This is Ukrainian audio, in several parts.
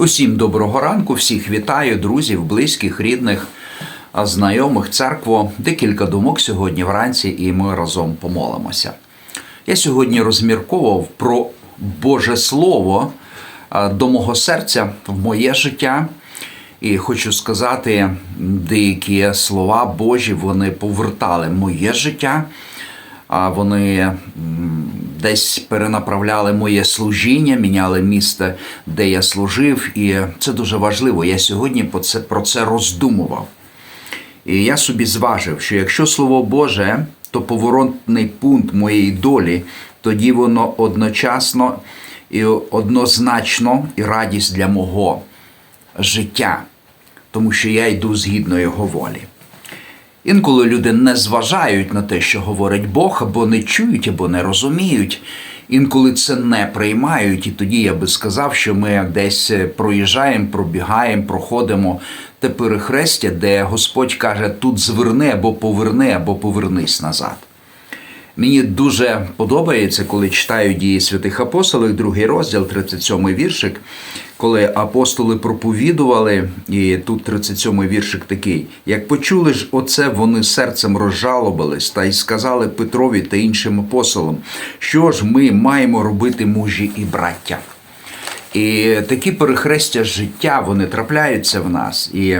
Усім доброго ранку, всіх вітаю, друзів, близьких, рідних, знайомих, церкво. Декілька думок сьогодні вранці, і ми разом помолимося. Я сьогодні розмірковував про Боже Слово до мого серця в моє життя. І хочу сказати, деякі слова Божі вони повертали моє життя, а вони десь перенаправляли моє служіння, міняли місце, де я служив. І це дуже важливо. Я сьогодні про це, роздумував. І я собі зважив, що якщо Слово Боже, то поворотний пункт моєї долі, тоді воно одночасно і однозначно і радість для мого життя, тому що я йду згідно його волі. Інколи люди не зважають на те, що говорить Бог, або не чують, або не розуміють. Інколи це не приймають, і тоді я би сказав, що ми десь проїжджаємо, пробігаємо, проходимо те перехрестя, де Господь каже: тут зверни або поверни, або повернись назад. Мені дуже подобається, коли читаю дії святих апостолів, другий розділ, 37 віршик, коли апостоли проповідували, і тут 37 віршик такий: як почули ж оце, вони серцем розжалобились та й сказали Петрові та іншим апостолам, що ж ми маємо робити мужі і браття. І такі перехрестя життя вони трапляються в нас. І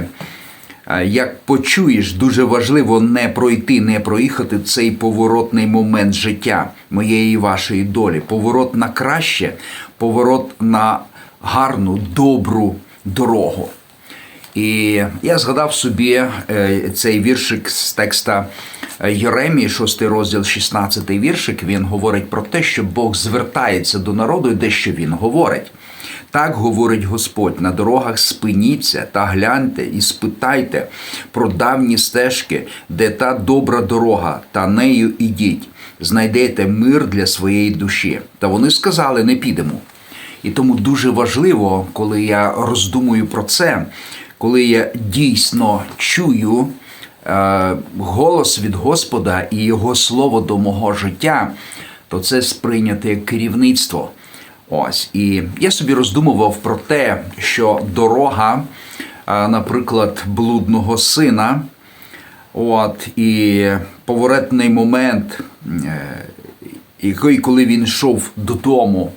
як почуєш, дуже важливо не пройти, не проїхати цей поворотний момент життя моєї вашої долі. Поворот на краще, поворот на гарну, добру дорогу. І я згадав собі е, цей віршик з текста Єремії, 6 розділ, 16 віршик. Він говорить про те, що Бог звертається до народу і дещо він говорить. Так говорить Господь: на дорогах спиніться та гляньте і спитайте про давні стежки, де та добра дорога, та нею ідіть. Знайдете мир для своєї душі. Та вони сказали: не підемо. І тому дуже важливо, коли я роздумую про це, коли я дійсно чую е, голос від Господа і Його слово до мого життя, то це сприйняти як керівництво. Ось і я собі роздумував про те, що дорога, наприклад, блудного сина, от і поворотний момент, е, який, коли він йшов додому,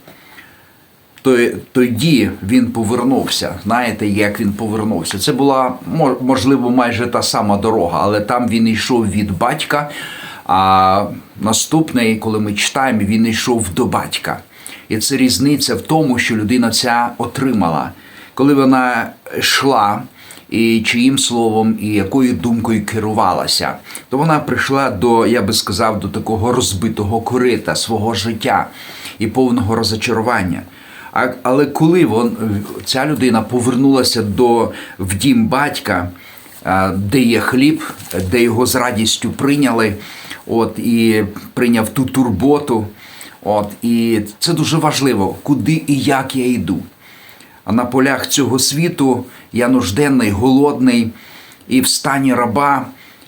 то тоді він повернувся. Знаєте, як він повернувся? Це була можливо майже та сама дорога, але там він йшов від батька. А наступний, коли ми читаємо, він йшов до батька. І це різниця в тому, що людина ця отримала, коли вона йшла. І чиїм словом, і якою думкою керувалася, то вона прийшла до, я би сказав, до такого розбитого корита свого життя і повного розочарування. А, Але коли вон, ця людина повернулася до в дім батька, де є хліб, де його з радістю прийняли, от і прийняв ту турботу. От, І це дуже важливо, куди і як я йду. А на полях цього світу я нужденний, голодний і в стані раба.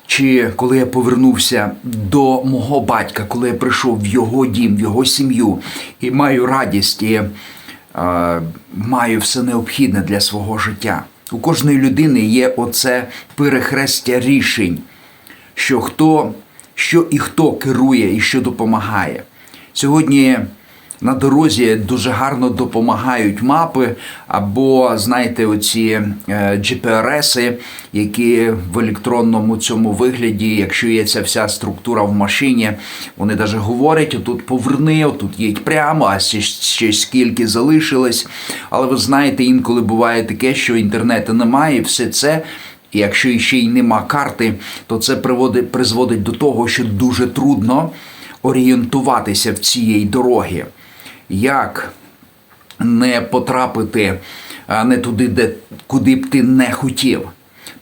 Чи коли я повернувся до мого батька, коли я прийшов в його дім, в його сім'ю і маю радість і е, маю все необхідне для свого життя. У кожної людини є оце перехрестя рішень, що хто, що і хто керує і що допомагає. Сьогодні на дорозі дуже гарно допомагають мапи, або, знаєте, оці GPRS, які в електронному цьому вигляді, якщо є ця вся структура в машині, вони навіть говорять: отут поверни, отут їдь прямо, а ще, ще скільки залишилось. Але ви знаєте, інколи буває таке, що інтернету немає, і все це. І якщо ще й нема карти, то це приводить, призводить до того, що дуже трудно орієнтуватися в цієї дороги, як не потрапити не туди, де куди б ти не хотів.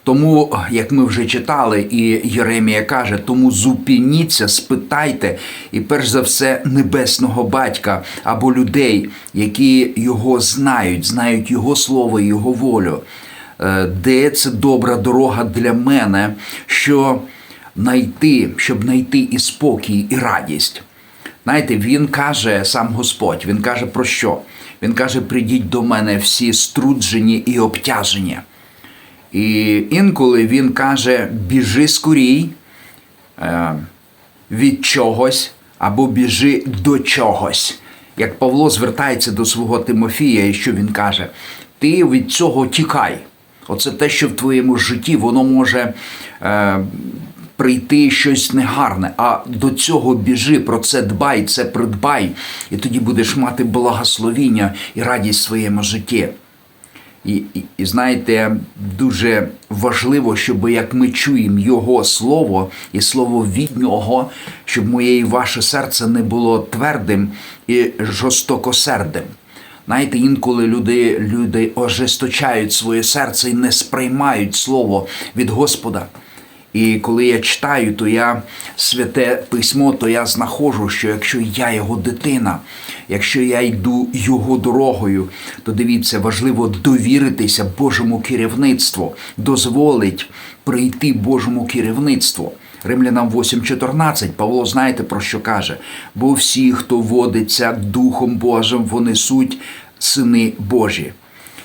Тому, як ми вже читали, і Єремія каже, тому зупиніться, спитайте, і перш за все, небесного батька або людей, які його знають, знають його слово, його волю. Е, де це добра дорога для мене, що найти, щоб знайти і спокій, і радість. Знаєте, він каже сам Господь, він каже про що? Він каже: придіть до мене всі струджені і обтяжені. І інколи він каже: біжи скорій е, від чогось або біжи до чогось. Як Павло звертається до свого Тимофія, і що він каже: ти від цього тікай. Оце те, що в твоєму житті воно може е, прийти щось негарне. А до цього біжи, про це дбай, це придбай, і тоді будеш мати благословіння і радість в своєму житті. І, і, і знаєте, дуже важливо, щоб як ми чуємо Його слово і слово від Нього, щоб моє і ваше серце не було твердим і жорстокосердим. Знаєте, інколи люди, люди ожесточають своє серце і не сприймають слово від Господа. І коли я читаю, то я святе письмо, то я знаходжу, що якщо я його дитина, якщо я йду його дорогою, то дивіться, важливо довіритися Божому керівництву, дозволить прийти Божому керівництву. Римлянам 8.14 Павло, знаєте про що каже? Бо всі, хто водиться Духом Божим, вони суть сини Божі.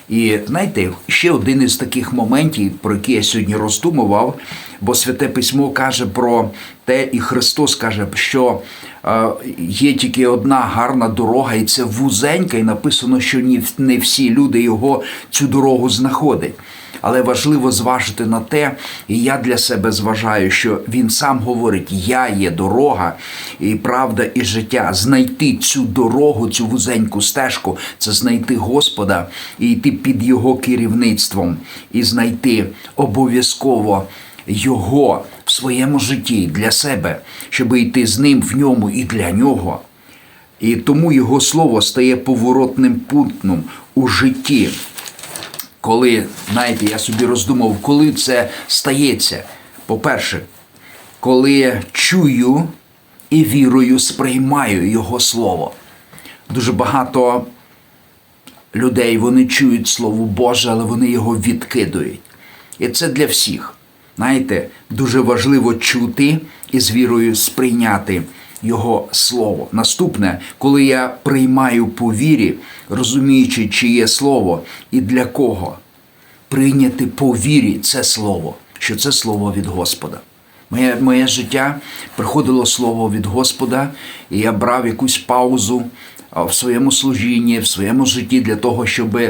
І знаєте, ще один із таких моментів, про які я сьогодні роздумував, бо святе письмо каже про те, і Христос каже, що е, є тільки одна гарна дорога, і це вузенька, і написано, що не всі люди його цю дорогу знаходять. Але важливо зважити на те, і я для себе зважаю, що він сам говорить: Я є дорога, і правда, і життя. Знайти цю дорогу, цю вузеньку стежку, це знайти Господа і йти під Його керівництвом, і знайти обов'язково Його в своєму житті для себе, щоб йти з ним в ньому і для нього. І тому його слово стає поворотним пунктом у житті коли, знаєте, я собі роздумав, коли це стається. По-перше, коли чую і вірою сприймаю Його Слово. Дуже багато людей вони чують Слово Боже, але вони його відкидують. І це для всіх. Знаєте, дуже важливо чути і з вірою сприйняти Його Слово. Наступне, коли я приймаю по вірі, розуміючи, чиє слово і для кого, прийняти по вірі це слово, що це слово від Господа. Моє, моє життя приходило слово від Господа, і я брав якусь паузу в своєму служінні, в своєму житті для того, щоб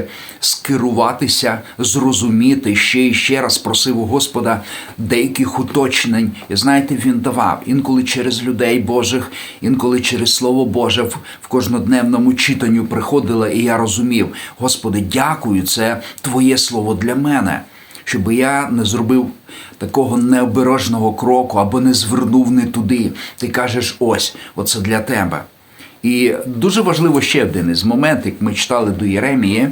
скеруватися, зрозуміти ще і ще раз просив у Господа деяких уточнень. І знаєте, він давав інколи через людей Божих, інколи через Слово Боже в, кожнодневному читанню приходило, і я розумів, Господи, дякую, це Твоє слово для мене щоб я не зробив такого необережного кроку або не звернув не туди. Ти кажеш, ось, оце для тебе. І дуже важливо ще один із моментів, як ми читали до Єремії,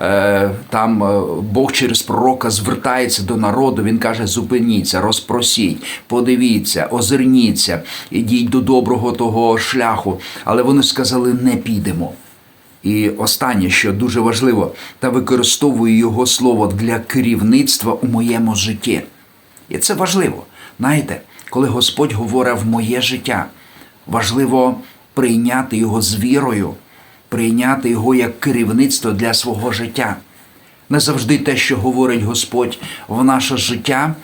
е, там е, Бог через пророка звертається до народу, він каже: зупиніться, розпросіть, подивіться, озирніться, ідіть до доброго того шляху. Але вони сказали, не підемо. І останнє, що дуже важливо, та використовую його слово для керівництва у моєму житті. І це важливо. Знаєте, коли Господь говорить в моє життя, важливо прийняти його з вірою, прийняти його як керівництво для свого життя. Не завжди те, що говорить Господь в наше життя,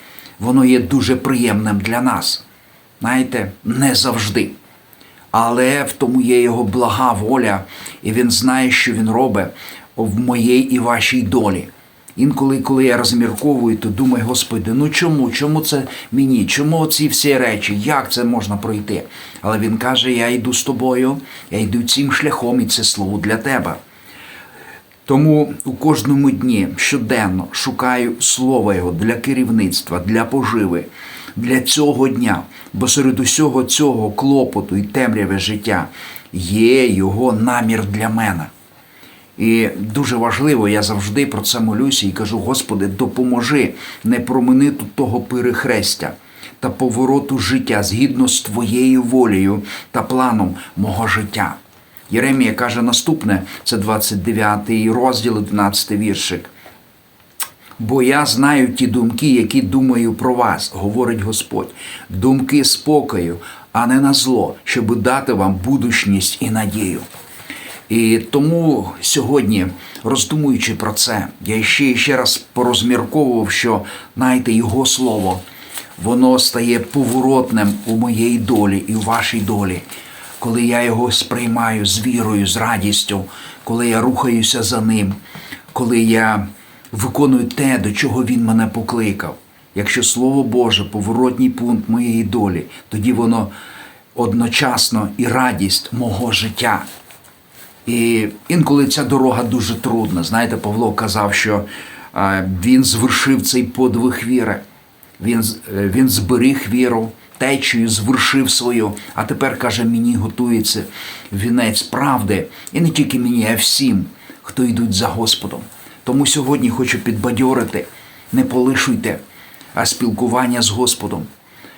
воно є дуже приємним для нас. Знаєте, не завжди але в тому є його блага воля, і він знає, що він робить в моїй і вашій долі. Інколи, коли я розмірковую, то думаю, Господи, ну чому? Чому це мені? Чому ці всі речі? Як це можна пройти? Але він каже: Я йду з тобою, я йду цим шляхом, і це слово для тебе. Тому у кожному дні щоденно шукаю слово Його для керівництва, для поживи, для цього дня, бо серед усього цього клопоту і темряви життя є його намір для мене. І дуже важливо, я завжди про це молюся і кажу: Господи, допоможи не проминити того перехрестя та повороту життя згідно з Твоєю волею та планом мого життя. Єремія каже наступне, це 29 розділ, 11 віршик. Бо я знаю ті думки, які думаю про вас, говорить Господь, думки спокою, а не на зло, щоб дати вам будучність і надію. І тому сьогодні, роздумуючи про це, я ще ще раз порозмірковував, що знаєте, його слово, воно стає поворотним у моїй долі і у вашій долі, коли я його сприймаю з вірою, з радістю, коли я рухаюся за ним, коли я виконую те, до чого він мене покликав. Якщо Слово Боже, поворотній пункт моєї долі, тоді воно одночасно і радість мого життя. І інколи ця дорога дуже трудна. Знаєте, Павло казав, що е, він звершив цей подвиг віри. Він, е, він зберіг віру, течію, звершив свою, а тепер каже, мені готується вінець правди. І не тільки мені, а всім, хто йдуть за Господом. Тому сьогодні хочу підбадьорити, не полишуйте а спілкування з Господом.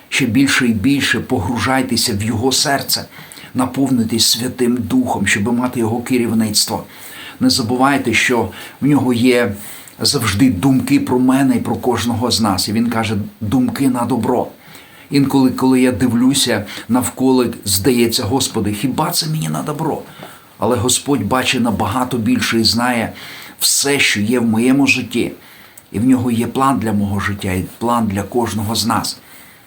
Ще більше і більше погружайтеся в Його серце, наповнитесь Святим Духом, щоб мати Його керівництво. Не забувайте, що в нього є завжди думки про мене і про кожного з нас. І він каже, думки на добро. Інколи, коли я дивлюся навколо, здається, Господи, хіба це мені на добро? Але Господь бачить набагато більше і знає все, що є в моєму житті. І в нього є план для мого життя, і план для кожного з нас.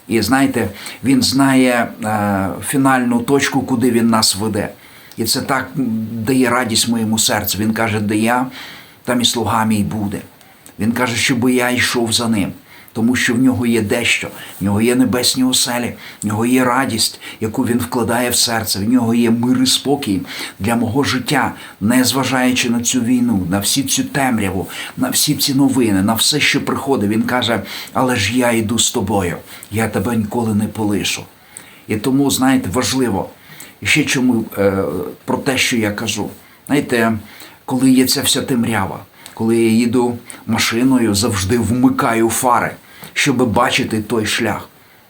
І знаєте, він знає е, фінальну точку, куди він нас веде. І це так дає радість моєму серцю. Він каже, де я, там і слуга мій буде. Він каже, щоб я йшов за ним, тому що в нього є дещо, в нього є небесні оселі, в нього є радість, яку він вкладає в серце, в нього є мир і спокій для мого життя, не зважаючи на цю війну, на всі цю темряву, на всі ці новини, на все, що приходить. Він каже, але ж я йду з тобою, я тебе ніколи не полишу. І тому, знаєте, важливо ще чому е, про те, що я кажу. Знаєте, коли є ця вся темрява, коли я їду машиною, завжди вмикаю фари, щоб бачити той шлях.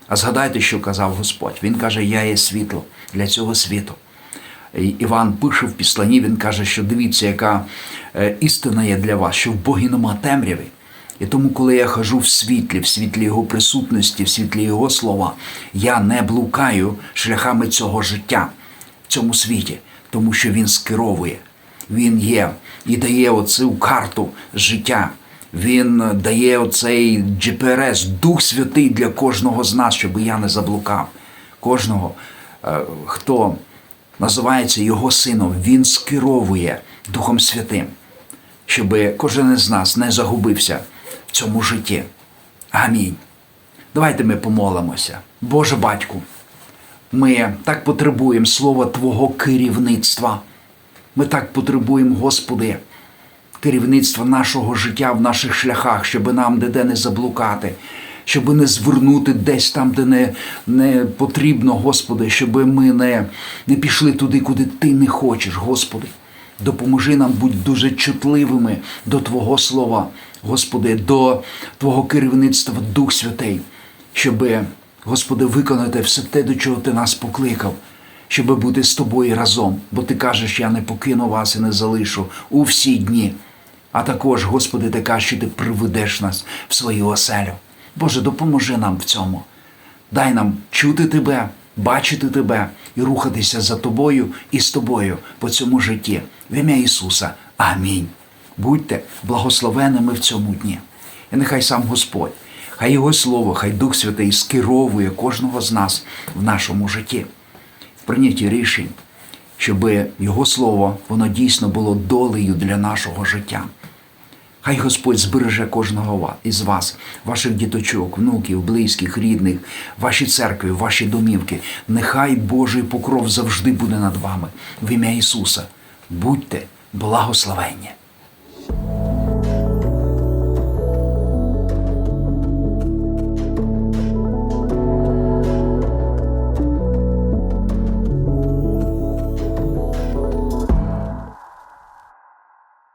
А згадайте, що казав Господь. Він каже, я є світло для цього світу. Іван пише в післанні, він каже, що дивіться, яка е, істина є для вас, що в Богі нема темряви. І тому, коли я хожу в світлі, в світлі Його присутності, в світлі Його слова, я не блукаю шляхами цього життя в цьому світі, тому що Він скеровує, Він є і дає оцю карту життя. Він дає оцей GPS, Дух Святий для кожного з нас, щоб я не заблукав. Кожного, е, хто називається Його сином, Він скеровує Духом Святим, щоб кожен із нас не загубився в цьому житті. Амінь. Давайте ми помолимося. Боже батьку, ми так потребуємо слова Твого керівництва. Ми так потребуємо, Господи, керівництва нашого життя в наших шляхах, щоб нам де не заблукати, щоб не звернути десь там, де не, не потрібно, Господи, щоб ми не, не пішли туди, куди Ти не хочеш, Господи. Допоможи нам бути дуже чутливими до Твого Слова, Господи, до Твого керівництва, Дух Святий, щоб, Господи, виконати все те, до чого Ти нас покликав, щоб бути з тобою разом. Бо Ти кажеш, я не покину вас і не залишу у всі дні. А також, Господи, кажеш, що ти приведеш нас в свою оселю. Боже, допоможи нам в цьому. Дай нам чути Тебе, бачити Тебе і рухатися за Тобою і з Тобою по цьому житті. В ім'я Ісуса. Амінь. Будьте благословеними в цьому дні. І нехай сам Господь, хай Його Слово, хай Дух Святий скеровує кожного з нас в нашому житті, в прийнятті рішень, щоб Його Слово воно дійсно було долею для нашого життя. Хай Господь збереже кожного із вас, ваших діточок, внуків, близьких, рідних, ваші церкви, ваші домівки. Нехай Божий покров завжди буде над вами. В ім'я Ісуса. Будьте благословенні.